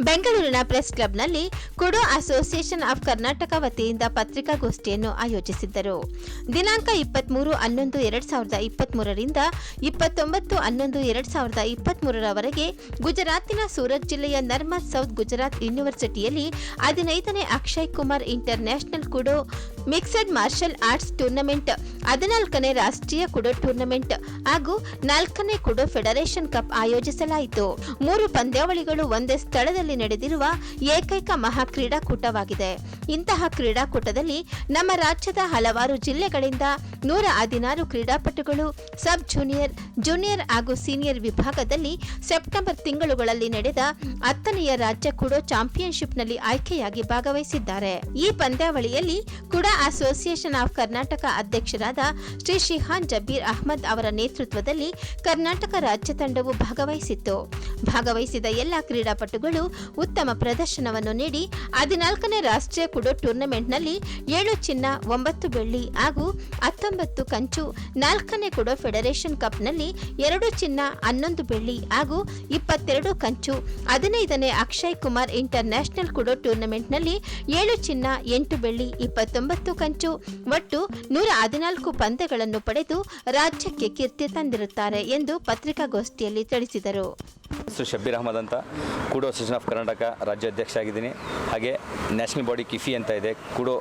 ಬೆಂಗಳೂರಿನ ಪ್ರೆಸ್ ಕ್ಲಬ್ನಲ್ಲಿ ಕುಡೋ association of Karnataka ವತಿಯಿಂದ ಪತ್ರಿಕಾಗೋಷ್ಠಿಯನ್ನು ಆಯೋಜಿಸಿದ್ದರು. ದಿನಾಂಕ ಇಪ್ಪತ್ಮೂರು ಹನ್ನೊಂದು ಎರಡು ಸಾವಿರದ ಇಪ್ಪತ್ಮೂರರಿಂದ ಇಪ್ಪತ್ತೊಂಬತ್ತು ಹನ್ನೊಂದು ಎರಡು ಸಾವಿರದ ಇಪ್ಪತ್ಮೂರರವರೆಗೆ ಗುಜರಾತಿನ ಸೂರತ್ ಜಿಲ್ಲೆಯ ನರ್ಮದ್ ಸೌತ್ ಗುಜರಾತ್ ಯೂನಿವರ್ಸಿಟಿಯಲ್ಲಿ ಹದಿನೈದನೇ Akshay Kumar international Kudo mixed martial arts tournament, ಹದಿನಾಲ್ಕನೇ ರಾಷ್ಟ್ರೀಯ ಕುಡೋ ಟೂರ್ನಮೆಂಟ್ ಹಾಗೂ ನಾಲ್ಕನೇ ಕುಡೋ ಫೆಡರೇಷನ್ ಕಪ್ ಆಯೋಜಿಸಲಾಯಿತು. ಮೂರು ಪಂದ್ಯಾವಳಿಗಳು ಒಂದೇ ಸ್ಥಳದಲ್ಲಿ ನಡೆದಿರುವ ಏಕೈಕ ಮಹಾ ಕ್ರೀಡಾಕೂಟವಾಗಿದೆ ಇಂತಹ ಕ್ರೀಡಾಕೂಟದಲ್ಲಿ ನಮ್ಮ ರಾಜ್ಯದ ಹಲವಾರು ಜಿಲ್ಲೆಗಳಿಂದ ನೂರ ಹದಿನಾರು ಕ್ರೀಡಾಪಟುಗಳು, ಸಬ್ ಜೂನಿಯರ್ ಜೂನಿಯರ್ ಹಾಗೂ ಸೀನಿಯರ್ ವಿಭಾಗದಲ್ಲಿ ಸೆಪ್ಟೆಂಬರ್ ತಿಂಗಳುಗಳಲ್ಲಿ ನಡೆದ ಹತ್ತನೆಯ ರಾಜ್ಯ ಕುಡೋ ಚಾಂಪಿಯನ್ಶಿಪ್ನಲ್ಲಿ ಆಯ್ಕೆಯಾಗಿ ಭಾಗವಹಿಸಿದ್ದಾರೆ. ಈ ಪಂದ್ಯಾವಳಿಯಲ್ಲಿ ಕುಡಾ ಅಸೋಸಿಯೇಷನ್ ಆಫ್ ಕರ್ನಾಟಕ ಅಧ್ಯಕ್ಷರಾದ ಶ್ರೀ ಶಿಹಾನ್ ಜಬೀರ್ ಅಹ್ಮದ್ ಅವರ ನೇತೃತ್ವದಲ್ಲಿ ಕರ್ನಾಟಕ ರಾಜ್ಯ ತಂಡವು ಭಾಗವಹಿಸಿತ್ತು. ಭಾಗವಹಿಸಿದ ಎಲ್ಲ ಕ್ರೀಡಾಪಟುಗಳು ಉತ್ತಮ ಪ್ರದರ್ಶನವನ್ನು ನೀಡಿ ಹದಿನಾಲ್ಕನೇ ರಾಷ್ಟ್ರೀಯ ಕುಡೋ ಟೂರ್ನಮೆಂಟ್ನಲ್ಲಿ ಏಳು ಚಿನ್ನ, ಒಂಬತ್ತು ಬೆಳ್ಳಿ ಹಾಗೂ ಹತ್ತೊಂಬತ್ತು ಕಂಚು, ನಾಲ್ಕನೇ ಕುಡೋ ಫೆಡರೇಷನ್ ಕಪ್ನಲ್ಲಿ ಎರಡು ಚಿನ್ನ, ಹನ್ನೊಂದು ಬೆಳ್ಳಿ ಹಾಗೂ ಇಪ್ಪತ್ತೆರಡು ಕಂಚು, ಹದಿನೈದನೇ ಅಕ್ಷಯ್ ಕುಮಾರ್ ಇಂಟರ್ ನ್ಯಾಷನಲ್ ಕುಡೋ ಟೂರ್ನಮೆಂಟ್ನಲ್ಲಿ ಏಳು ಚಿನ್ನ, ಎಂಟು ಬೆಳ್ಳಿ, ಇಪ್ಪತ್ತೊಂಬತ್ತು ಕಂಚು. ಒಟ್ಟು ನೂರ ಹದಿನಾಲ್ಕು ಪಂದ್ಯಗಳನ್ನು ಪಡೆದು ರಾಜ್ಯಕ್ಕೆ ಕೀರ್ತಿ ತಂದಿರುತ್ತಾರೆ ಎಂದು ಪತ್ರಿಕಾಗೋಷ್ಠಿಯಲ್ಲಿ ತಿಳಿಸಿದರು. ಶಬ್ಬೀರ್ ಅಹಮದ್ ಅಂತ ಕೂಡೋ ಅಸೋಸಿಯೇಷನ್ ಆಫ್ ಕರ್ನಾಟಕ ರಾಜ್ಯಾಧ್ಯಕ್ಷ ಆಗಿದ್ದೀನಿ ಹಾಗೆ ನ್ಯಾಷನಲ್ ಬಾಡಿ ಕಿಫಿ ಅಂತ ಇದೆ, ಕೂಡೋ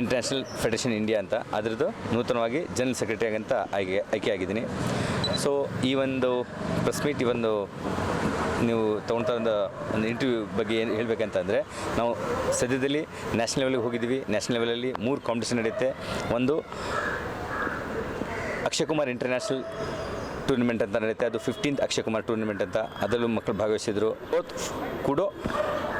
ಇಂಟರ್ನ್ಯಾಷನಲ್ ಫೆಡರೇಷನ್ ಇಂಡಿಯಾ ಅಂತ. ಅದರದ್ದು ನೂತನವಾಗಿ ಜನರಲ್ ಸೆಕ್ರೆಟರಿ ಅಂತ ಆಯ್ಕೆ ಆಗಿದ್ದೀನಿ ಸೊ ಈ ಒಂದು ಪ್ರೆಸ್ ಮೀಟ್, ಈ ಒಂದು ನೀವು ತೊಗೊಳ್ತಾ ಒಂದು ಒಂದು ಇಂಟರ್ವ್ಯೂ ಬಗ್ಗೆ ಏನು ಹೇಳಬೇಕಂತಂದರೆ, ನಾವು ಸದ್ಯದಲ್ಲಿ ನ್ಯಾಷನಲ್ ಲೆವೆಲ್ಗೆ ಹೋಗಿದ್ದೀವಿ. ನ್ಯಾಷನಲ್ ಲೆವೆಲಲ್ಲಿ ಮೂರು ಕಾಂಪಿಟೇಷನ್ ನಡೆಯುತ್ತೆ. ಒಂದು ಅಕ್ಷಯ್ ಕುಮಾರ್ ಇಂಟರ್ನ್ಯಾಷನಲ್ ಟೂರ್ನಮೆಂಟ್ ಅಂತ ನಡೆಯುತ್ತೆ. ಅದು ಫಿಫ್ಟೀನ್ತ್ ಅಕ್ಷಯ್ ಕುಮಾರ್ ಟೂರ್ನಮೆಂಟ್ ಅಂತ. ಅದರಲ್ಲೂ ಮಕ್ಕಳು ಭಾಗವಹಿಸಿದರು. ಕೂಡೋ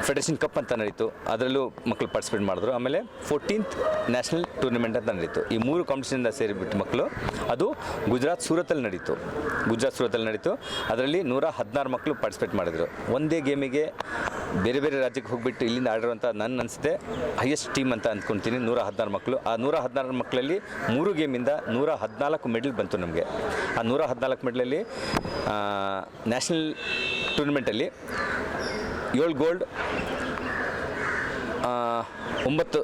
ಫೆಡರೇಷನ್ ಕಪ್ ಅಂತ ನಡೀತು. ಅದರಲ್ಲೂ ಮಕ್ಕಳು ಪಾರ್ಟಿಸಿಪೇಟ್ ಮಾಡಿದ್ರು. ಆಮೇಲೆ ಫೋರ್ಟೀನ್ತ್ ನ್ಯಾಷನಲ್ ಟೂರ್ನಮೆಂಟ್ ಅಂತ ನಡೀತು. ಈ ಮೂರು ಕಾಂಪಿಟೇಷನಿಂದ ಸೇರಿಬಿಟ್ಟು ಮಕ್ಕಳು ಅದು ಗುಜರಾತ್ ಸೂರತಲ್ಲಿ ನಡೀತು. ಗುಜರಾತ್ ಸೂರತಲ್ಲಿ ನಡೀತು. ಅದರಲ್ಲಿ ನೂರ ಹದಿನಾರು ಮಕ್ಕಳು ಪಾರ್ಟಿಸಿಪೇಟ್ ಮಾಡಿದರು. ಒಂದೇ ಗೇಮಿಗೆ ಬೇರೆ ಬೇರೆ ರಾಜ್ಯಕ್ಕೆ ಹೋಗ್ಬಿಟ್ಟು ಇಲ್ಲಿಂದ ಆಡಿರುವಂಥ ನನ್ನ ಅನಿಸುತ್ತೆ ಹೈಯೆಸ್ಟ್ ಟೀಮ್ ಅಂತ ಅಂದ್ಕೊಳ್ತೀನಿ ನೂರ ಹದಿನಾರು ಮಕ್ಕಳು ಆ ನೂರ ಹದಿನಾರು ಮಕ್ಕಳಲ್ಲಿ ಮೂರು ಗೇಮಿಂದ ನೂರ ಹದಿನಾಲ್ಕು ಮೆಡಲ್ ಬಂತು ನಮಗೆ. ಆ ನೂರ ಹದಿನಾಲ್ಕು ಮೆಡಲಲ್ಲಿ ನ್ಯಾಷನಲ್ ಟೂರ್ನಮೆಂಟಲ್ಲಿ ಏಳು ಗೋಲ್ಡ್ ಒಂಬತ್ತು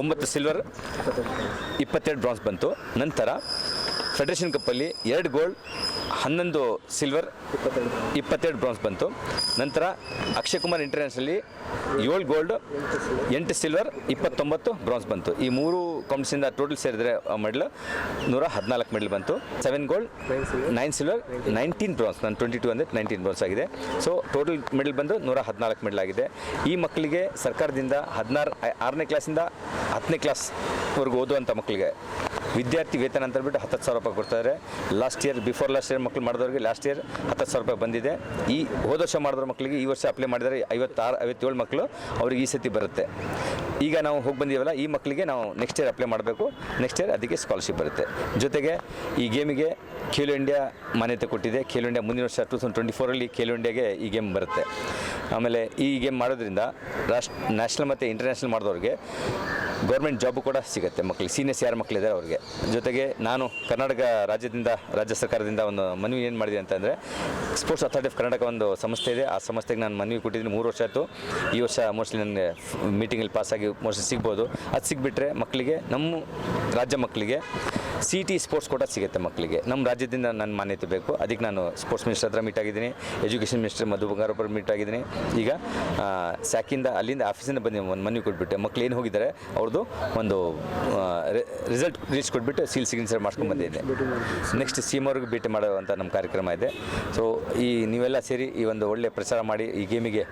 ಒಂಬತ್ತು ಸಿಲ್ವರ್ ಇಪ್ಪತ್ತೆರಡು ಬ್ರಾನ್ಸ್ ಬಂತು. ನಂತರ ಫೆಡರೇಷನ್ ಕಪ್ಪಲ್ಲಿ ಎರಡು ಗೋಲ್ಡ್ ಹನ್ನೊಂದು ಸಿಲ್ವರ್ ಇಪ್ಪತ್ತೆರಡು ಬ್ರಾನ್ಸ್ ಬಂತು. ನಂತರ ಅಕ್ಷಯ್ ಕುಮಾರ್ ಇಂಟರ್ನ್ಯಾಷನಲ್ಲಿ ಏಳು ಗೋಲ್ಡ್ ಎಂಟು ಸಿಲ್ವರ್ ಇಪ್ಪತ್ತೊಂಬತ್ತು ಬ್ರಾನ್ಸ್ ಬಂತು. ಈ ಮೂರು ಕಾಂಪಿಟೇಷನ್ದ ಟೋಟಲ್ ಸೇರಿದ್ರೆ ಮೆಡಲ್ ನೂರ ಹದಿನಾಲ್ಕು ಮೆಡಲ್ ಬಂತು. Seven gold nine silver nineteen bronze ನಾನು ಟ್ವೆಂಟಿ ಟು ಅಂದರೆ ನೈನ್ಟೀನ್ ಬ್ರಾನ್ಸ್ ಆಗಿದೆ. ಸೊ ಟೋಟಲ್ ಮೆಡಲ್ ಬಂದು ನೂರ ಹದಿನಾಲ್ಕು ಮೆಡಲ್ ಆಗಿದೆ. ಈ ಮಕ್ಕಳಿಗೆ ಸರ್ಕಾರದಿಂದ ಹದಿನಾರು ಆರನೇ ಕ್ಲಾಸಿಂದ ಹತ್ತನೇ ಕ್ಲಾಸ್ವರೆಗೂ ಓದುವಂಥ ಮಕ್ಕಳಿಗೆ ವಿದ್ಯಾರ್ಥಿ ವೇತನ ಅಂತ ಹೇಳ್ಬಿಟ್ಟು ಹತ್ತು ಸಾವಿರ ರೂಪಾಯಿ ಕೊಡ್ತಾರೆ. Last year before last year ಮಕ್ಕಳು ಮಾಡಿದವ್ರಿಗೆ ಲಾಸ್ಟ್ ಇಯರ್ ಹತ್ತು ಸಾವಿರ ರೂಪಾಯಿ ಬಂದಿದೆ. ಈ ಹೋದ ವರ್ಷ ಮಾಡಿದ್ರ ಮಕ್ಕಳಿಗೆ ಈ ವರ್ಷ ಅಪ್ಲೈ ಮಾಡಿದರೆ ಐವತ್ತಾರು, ಐವತ್ತೇಳು ಮಕ್ಕಳು ಅವ್ರಿಗೆ ಈ ಸತಿ ಬರುತ್ತೆ. ಈಗ ನಾವು ಹೋಗಿ ಬಂದೀವಲ್ಲ, ಈ ಮಕ್ಕಳಿಗೆ ನಾವು ನೆಕ್ಸ್ಟ್ ಇಯರ್ ಅಪ್ಲೈ ಮಾಡಬೇಕು. ನೆಕ್ಸ್ಟ್ ಇಯರ್ ಅದಕ್ಕೆ ಸ್ಕಾಲರ್ಶಿಪ್ ಬರುತ್ತೆ. ಜೊತೆಗೆ ಈ ಗೇಮಿಗೆ ಖೇಲೋ ಇಂಡಿಯಾ ಮಾನ್ಯತೆ ಕೊಟ್ಟಿದೆ. ಖೇಲೋ ಇಂಡಿಯಾ ಮುಂದಿನ ವರ್ಷ ಟೂ ತೌಸಂಡ್ ಟ್ವೆಂಟಿ ಫೋರಲ್ಲಿ ಖೇಲೋ ಇಂಡಿಯಾಗೆ ಈ ಗೇಮ್ ಬರುತ್ತೆ. ಆಮೇಲೆ ಈ ಗೇಮ್ ಮಾಡೋದ್ರಿಂದ ರಾಷ್ಟ್ರ ನ್ಯಾಷನಲ್ ಮತ್ತು ಇಂಟರ್ನ್ಯಾಷನಲ್ ಮಾಡಿದವ್ರಿಗೆ ಗೌರ್ಮೆಂಟ್ ಜಾಬು ಕೂಡ ಸಿಗುತ್ತೆ ಮಕ್ಕಳಿಗೆ ಸೀನಿಯರ್ಸ್ ಯಾರು ಮಕ್ಕಳಿದ್ದಾರೆ ಅವ್ರಿಗೆ. ಜೊತೆಗೆ ನಾನು ಕರ್ನಾಟಕ ರಾಜ್ಯದಿಂದ, ರಾಜ್ಯ ಸರ್ಕಾರದಿಂದ ಒಂದು ಮನವಿ ಏನು ಮಾಡಿದೆ ಅಂತಂದರೆ ಸ್ಪೋರ್ಟ್ಸ್ ಅಥಾರಿಟಿ ಆಫ್ ಕರ್ನಾಟಕ ಒಂದು ಸಂಸ್ಥೆ ಇದೆ. ಆ ಸಂಸ್ಥೆಗೆ ನಾನು ಮನವಿ ಕೊಟ್ಟಿದ್ದೀನಿ, ಮೂರು ವರ್ಷ ಆಯಿತು. ಈ ವರ್ಷ ಮೋಸ್ಟ್ಲಿ ನನಗೆ ಮೀಟಿಂಗಲ್ಲಿ ಪಾಸಾಗಿ ಮೋಸ್ಟ್ಲಿ ಸಿಗ್ಬೋದು. ಅದು ಸಿಕ್ಬಿಟ್ರೆ ಮಕ್ಕಳಿಗೆ ನಮ್ಮ ರಾಜ್ಯ ಮಕ್ಕಳಿಗೆ ಸಿ ಟಿ ಸ್ಪೋರ್ಟ್ಸ್ ಕೋಟ ಸಿಗುತ್ತೆ ಮಕ್ಕಳಿಗೆ. ನಮ್ಮ ರಾಜ್ಯದಿಂದ ನನ್ನ ಮಾನ್ಯತೆ ಬೇಕು. ಅದಕ್ಕೆ ನಾನು ಸ್ಪೋರ್ಟ್ಸ್ ಮಿನಿಸ್ಟರ್ ಹತ್ರ ಮೀಟ್ ಆಗಿದ್ದೀನಿ. ಎಜುಕೇಷನ್ ಮಿನಿಸ್ಟರ್ ಮಧು ಬಂಗಾರಪ್ಪರ ಮೀಟ್ ಆಗಿದ್ದೀನಿ. ಈಗ ಸ್ಯಾಕಿಂದ ಅಲ್ಲಿಂದ ಆಫೀಸಿಂದ ಬಂದು ಒಂದು ಮನವಿ ಕೊಟ್ಬಿಟ್ಟೆ ಮಕ್ಕಳು ಏನು ಹೋಗಿದ್ದಾರೆ ಅವ್ರದ್ದು ಒಂದು ರಿಸಲ್ಟ್ ರೀಚ್ ಕೊಟ್ಬಿಟ್ಟು ಸೀಲ್ ಸಿಗ್ನೇಚರ್ ಮಾಡ್ಕೊಂಡು ಬಂದಿದ್ದೆ ನೆಕ್ಸ್ಟ್ ಸಿ ಅವ್ರಿಗೆ ಭೇಟಿ ಮಾಡುವಂಥ ನಮ್ಮ ಕಾರ್ಯಕ್ರಮ ಇದೆ. ಸೊ ಈ ನೀವೆಲ್ಲ ಸೇರಿ ಈ ಒಂದು ಒಳ್ಳೆಯ ಪ್ರಚಾರ ಮಾಡಿ, ಈ ಗೇಮಿಗೆ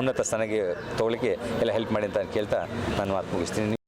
ಉನ್ನತ ಸ್ಥಾನಕ್ಕೆ ತಗೊಳ್ಳಿಕ್ಕೆ ಎಲ್ಲ ಹೆಲ್ಪ್ ಮಾಡಿ ಅಂತ ಕೇಳ್ತಾ ನಾನು ಮಾತು ಮುಗಿಸ್ತೀನಿ.